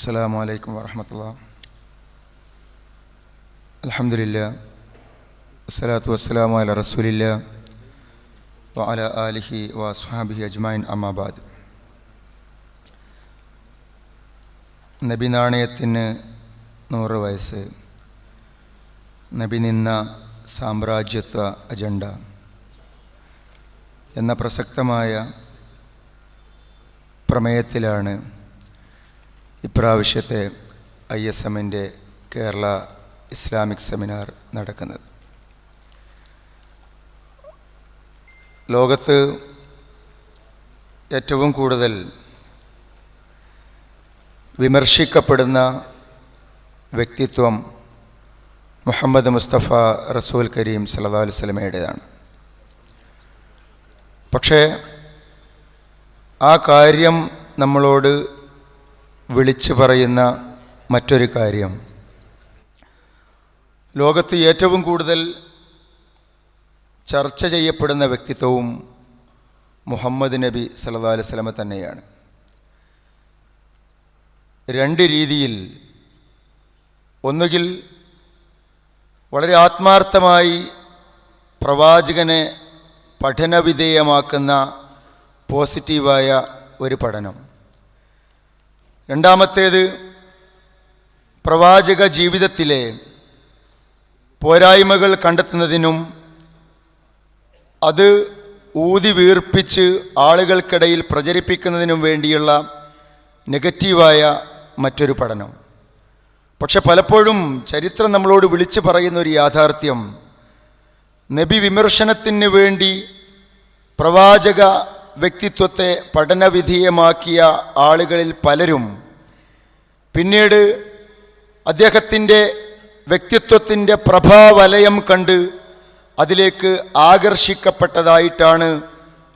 السلام عليكم ورحمة الله الحمد لله والصلاة والسلام على رسول الله وعلى آله وأصحابه أجمعين أما بعد നബി നാണയത്തിന് നൂറ് വയസ്സ് നബി നിന്ന സാമ്രാജ്യത്വ അജണ്ട എന്ന പ്രസക്തമായ പ്രമേയത്തിലാണ് ഇപ്രാവശ്യത്തെ ഐ എസ് എമ്മിന്റെ കേരള ഇസ്ലാമിക് സെമിനാർ നടക്കുന്നത്. ലോകത്ത് ഏറ്റവും കൂടുതൽ വിമർശിക്കപ്പെടുന്ന വ്യക്തിത്വം മുഹമ്മദ് മുസ്തഫ റസൂൽ കരീം സല്ലല്ലാഹു അലൈഹി വസല്ലമയുടേതാണ്. പക്ഷേ ആ കാര്യം നമ്മളോട് വിളിച്ചു പറയുന്ന മറ്റൊരു കാര്യം. ലോകത്ത് ഏറ്റവും കൂടുതൽ ചർച്ച ചെയ്യപ്പെടുന്ന വ്യക്തിത്വവും മുഹമ്മദ് നബി സല്ലല്ലാഹു അലൈഹി വസല്ലമ തന്നെയാണ്. രണ്ട് രീതിയിൽ ഒന്നുകിൽ വളരെ ആത്മാർത്ഥമായി പ്രവാചകനെ പഠനവിധേയമാക്കുന്ന പോസിറ്റീവായ ഒരു പഠനം. രണ്ടാമത്തേത് പ്രവാചക ജീവിതത്തിലെ പോരായ്മകൾ കണ്ടെത്തുന്നതിനും അത് ഊതി വീർപ്പിച്ച് ആളുകൾക്കിടയിൽ പ്രചരിപ്പിക്കുന്നതിനും വേണ്ടിയുള്ള നെഗറ്റീവായ മറ്റൊരു പഠനം. പക്ഷെ പലപ്പോഴും ചരിത്രം നമ്മളോട് വിളിച്ചു പറയുന്ന ഒരു യാഥാർത്ഥ്യം നബി വിമർശനത്തിന് വേണ്ടി പ്രവാചക വ്യക്തിത്വത്തെ പഠനവിധേയമാക്കിയ ആളുകളിൽ പലരും പിന്നീട് അദ്ദേഹത്തിന്റെ വ്യക്തിത്വത്തിന്റെ പ്രഭാവലയം കണ്ട് അതിലേക്ക് ആകർഷിക്കപ്പെട്ടതായിട്ടാണ്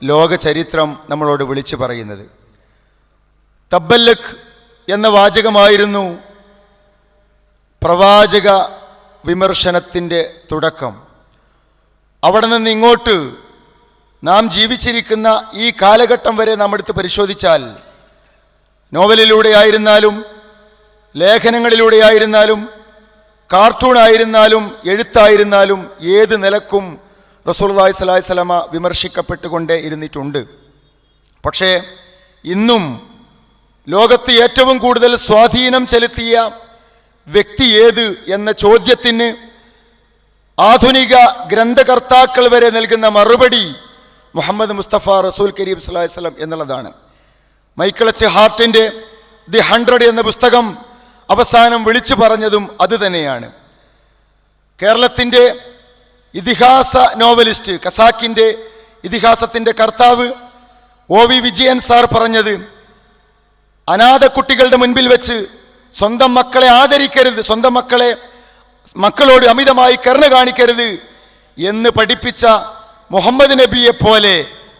ലോക ചരിത്രം നമ്മളോട് വിളിച്ചു പറയുന്നത്. തബ്ബല്ലഖ് എന്ന വാചകമായിരുന്നു പ്രവാചക വിമർശനത്തിന്റെ തുടക്കം. അവിടെ നിന്ന് ഇങ്ങോട്ട് നാം ജീവിച്ചിരിക്കുന്ന ഈ കാലഘട്ടം വരെ നാം പരിശോധിച്ചാൽ നോവലിലൂടെ ആയിരുന്നാലും ലേഖനങ്ങളിലൂടെ ആയിരുന്നാലും കാർട്ടൂൺ ആയിരുന്നാലും എഴുത്തായിരുന്നാലും ഏത് നിലക്കും റസൂൽദായ് സ്വലാഹി സ്വലമ വിമർശിക്കപ്പെട്ടുകൊണ്ടേ ഇരുന്നിട്ടുണ്ട്. പക്ഷേ ഇന്നും ലോകത്ത് ഏറ്റവും കൂടുതൽ സ്വാധീനം ചെലുത്തിയ വ്യക്തി ഏത് എന്ന ചോദ്യത്തിന് ആധുനിക ഗ്രന്ഥകർത്താക്കൾ വരെ നൽകുന്ന മറുപടി മുഹമ്മദ് മുസ്തഫ റസൂൽ കരീം സ്വലാഹി സ്വലം എന്നുള്ളതാണ്. മൈക്കിളച്ച് ഹാർട്ടിന്റെ ദി ഹൺഡ്രഡ് എന്ന പുസ്തകം അവസാനം വിളിച്ചു പറഞ്ഞതും അത് തന്നെയാണ്. കേരളത്തിന്റെ ഇതിഹാസ നോവലിസ്റ്റ് കസാക്കിന്റെ ഇതിഹാസത്തിന്റെ കർത്താവ് ഒ വി വിജയൻ സാർ പറഞ്ഞത് അനാഥ കുട്ടികളുടെ മുൻപിൽ വെച്ച് സ്വന്തം മക്കളെ ആദരിക്കരുത് സ്വന്തം മക്കളെ മക്കളോട് അമിതമായി കരുണ കാണിക്കരുത് എന്ന് പഠിപ്പിച്ച മുഹമ്മദ് നബിയെ പോലെ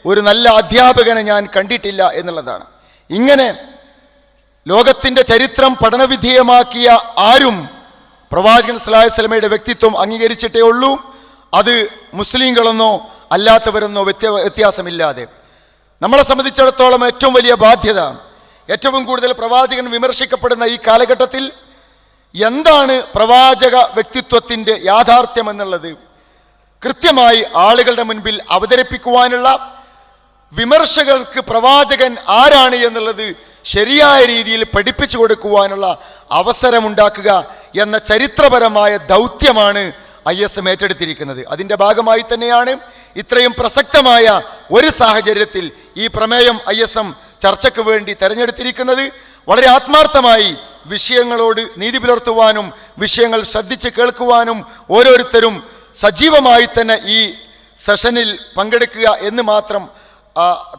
ഒരു നല്ല അധ്യാപകനെ ഞാൻ കണ്ടിട്ടില്ല എന്നുള്ളതാണ്. ഇങ്ങനെ ലോകത്തിന്റെ ചരിത്രം പഠനവിധേയമാക്കിയ ആരും പ്രവാചകൻ സലാഹു സ്വലമയുടെ വ്യക്തിത്വം അംഗീകരിച്ചിട്ടേ ഉള്ളൂ. അത് മുസ്ലിങ്ങളെന്നോ അല്ലാത്തവരെന്നോ വ്യത്യ വ്യത്യാസമില്ലാതെ. നമ്മളെ സംബന്ധിച്ചിടത്തോളം ഏറ്റവും വലിയ ബാധ്യത ഏറ്റവും കൂടുതൽ പ്രവാചകൻ വിമർശിക്കപ്പെടുന്ന ഈ കാലഘട്ടത്തിൽ എന്താണ് പ്രവാചക വ്യക്തിത്വത്തിന്റെ യാഥാർത്ഥ്യം എന്നുള്ളത്. കൃത്യമായി ആളുകളുടെ മുൻപിൽ അവതരിപ്പിക്കുവാനുള്ള വിമർശകർക്ക് പ്രവാചകൻ ആരാണ് എന്നുള്ളത് ശരിയായ രീതിയിൽ പഠിപ്പിച്ചു കൊടുക്കുവാനുള്ള അവസരമുണ്ടാക്കുക എന്ന ചരിത്രപരമായ ദൗത്യമാണ് ഐ എസ് എം ഏറ്റെടുത്തിരിക്കുന്നത്. അതിന്റെ ഭാഗമായി തന്നെയാണ് ഇത്രയും പ്രസക്തമായ ഒരു സാഹചര്യത്തിൽ ഈ പ്രമേയം ഐ എസ് എം ചർച്ചയ്ക്ക് വേണ്ടി തെരഞ്ഞെടുത്തിരിക്കുന്നത്. വളരെ ആത്മാർത്ഥമായി വിഷയങ്ങളോട് നീതി പുലർത്തുവാനും വിഷയങ്ങൾ ശ്രദ്ധിച്ച് കേൾക്കുവാനും ഓരോരുത്തരും സജീവമായി തന്നെ ഈ സെഷനിൽ പങ്കെടുക്കുക എന്ന് മാത്രം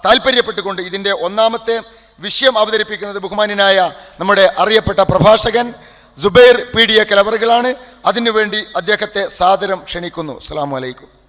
താല്പര്യപ്പെട്ടുകൊണ്ട് ഇതിന്റെ ഒന്നാമത്തെ വിഷയം അവതരിപ്പിക്കുന്നത് ബഹുമാന്യനായ നമ്മുടെ അറിയപ്പെട്ട പ്രഭാഷകൻ ജുബൈർ പി ഡി എ കലവറുകളാണ്. അതിനുവേണ്ടി അദ്ദേഹത്തെ സാദരം ക്ഷണിക്കുന്നു. അസ്സാം വലൈക്കും